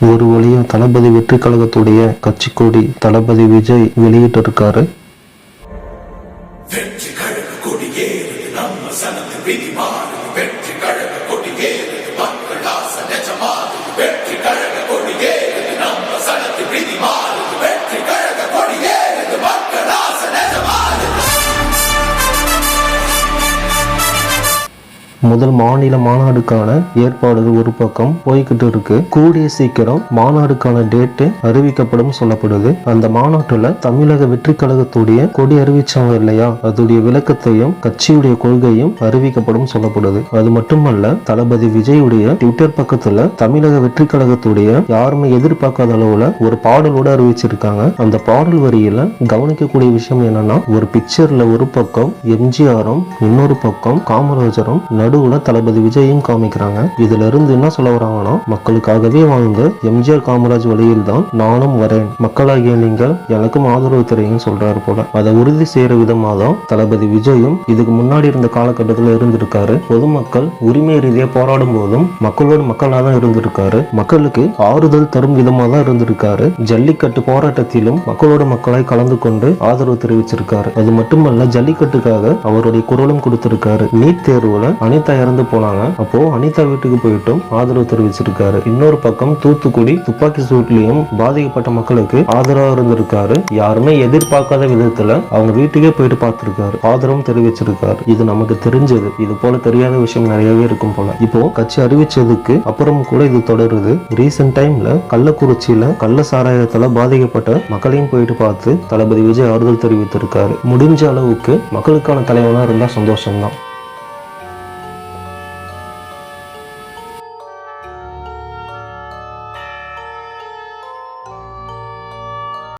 ஒரு வழியா தளபதி வெற்றி கழகத்துடைய கட்சி கொடி தளபதி விஜய் வெளியிட்டிருக்காரு. வெற்றி கழக கொடியே நம்ம சனது விதி மாறுது வெற்றி கழக முதல் மாநில மாநாடுக்கான ஏற்பாடுகள் ஒரு பக்கம் போய்கிட்டு இருக்கு. கூடிய சீக்கிரம் மாநாடுக்கான டேட்டு அறிவிக்கப்படும் சொல்லப்படுது. அந்த மாநாட்டுல தமிழக வெற்றி கழகத்துடைய கொடி அறிவிச்சாங்க இல்லையா? அதோடைய விளக்கத்தையும் கட்சியுடைய கொள்கையும் அறிவிக்கப்படும் சொல்லப்படுது. அது மட்டுமல்ல தளபதி விஜயுடைய ட்விட்டர் பக்கத்துல தமிழக வெற்றி கழகத்துடைய யாருமே எதிர்பார்க்காத அளவுல ஒரு பாடலோட அறிவிச்சிருக்காங்க. அந்த பாடல் வரியில கவனிக்கக்கூடிய விஷயம் என்னன்னா ஒரு பிக்சர்ல ஒரு பக்கம் எம்ஜிஆரும் இன்னொரு பக்கம் காமராஜரும் நடு நடுவுல தளபதி விஜயும் காமிக்கிறாங்க. இதுல இருந்து என்ன சொல்ல வராங்கன்னா மக்களுக்காகவே வாழ்ந்த எம்ஜிஆர் காமராஜ் வழியில் தான் நானும் வரேன். மக்களாகிய நீங்கள் எனக்கும் ஆதரவு தருவீங்கன்னு சொல்றாரு போல. அதை உறுதி செய்யற விதமா தான் தளபதி விஜயும் இதுக்கு முன்னாடி இருந்த காலகட்டத்தில் இருந்திருக்காரு. பொதுமக்கள் உரிமை ரீதியா போராடும் போதும் மக்களோடு மக்களாக தான் இருந்திருக்காரு. மக்களுக்கு ஆறுதல் தரும் விதமா தான் இருந்திருக்காரு. ஜல்லிக்கட்டு போராட்டத்திலும் மக்களோட மக்களாய் கலந்து கொண்டு ஆதரவு தெரிவிச்சிருக்காரு. அது மட்டுமல்ல ஜல்லிக்கட்டுக்காக அவருடைய குரலும் கொடுத்திருக்காரு. நீட் தேர்வுல அனைத்து அனிதா இறந்து போனாங்க. அப்போ அனிதா வீட்டுக்கு போயிட்டும் ஆதரவு தெரிவிச்சிருக்காரு. இன்னொரு பக்கம் தூத்துக்குடி துப்பாக்கி சூட்லயும் பாதிக்கப்பட்ட மக்களுக்கு ஆதரவா இருந்திருக்காரு. யாருமே எதிர்பார்க்காத விதத்துல அவங்க வீட்டுக்கே போயிட்டு பார்த்திருக்காரு. ஆதரவும் தெரிவிச்சிருக்காரு. இது நமக்கு தெரிஞ்சது. இது போல தெரியாத விஷயம் நிறையவே இருக்கும் போல. இப்போ கட்சி அறிவிச்சதுக்கு அப்புறம் கூட இது தொடருது. ரீசெண்ட் டைம்ல கள்ளக்குறிச்சியில கள்ள சாராயத்துல பாதிக்கப்பட்ட மக்களையும் போயிட்டு பார்த்து தளபதி விஜய் ஆறுதல் தெரிவித்திருக்காரு. முடிஞ்ச அளவுக்கு மக்களுக்கான தலைவனா இருந்தா சந்தோஷம்தான்.